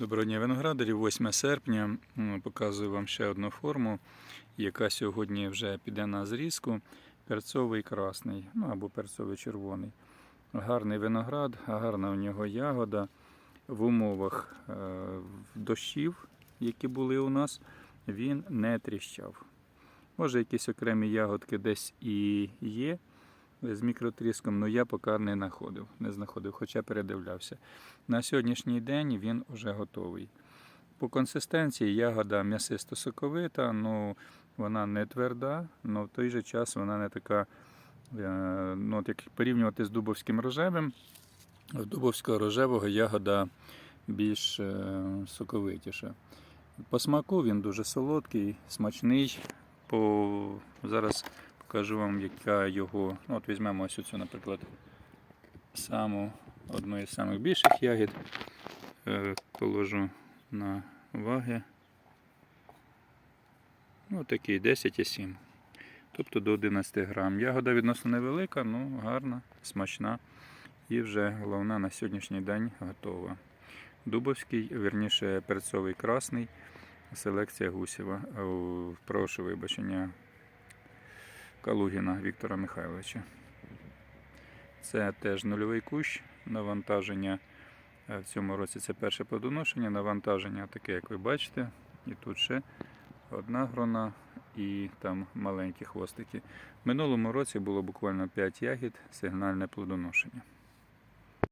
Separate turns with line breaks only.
Доброго дня виноградарі, 8 серпня. Показую вам ще одну форму, яка сьогодні вже піде на зрізку. Перцовий красний, ну або перцовий червоний. Гарний виноград, гарна в нього ягода. В умовах е, дощів, які були у нас, він не тріщав. Може, якісь окремі ягодки десь і є з мікротріском, але я поки не знаходив, не знаходив, хоча передивлявся. На сьогоднішній день він вже готовий. По консистенції ягода м'ясисто-соковита, ну вона не тверда, але в той же час вона не така, е, ну, от як порівнювати з дубовським рожевим. В дубовського рожевого ягода більш е, соковитіша. По смаку він дуже солодкий, смачний. По... Зараз покажу вам, яка його. Ну, от візьмемо ось цю, наприклад, саму одну із самих більших ягід. Е, Положу на ваги. Ну, такий 10,7. Тобто до 11 грам. Ягода відносно невелика, ну гарна, смачна. І вже головна на сьогоднішній день готова. Дубовський, вірніше перцовий красний, селекція Гусєва. Прошу вибачення Калугіна Віктора Михайловича. Це теж нульовий кущ. Навантаження е, в цьому році це перше плодоношення. Навантаження таке, як ви бачите. І тут ще одна грона і там маленькі хвостики. В минулому році було буквально 5 ягід, сигнальне плодоношення.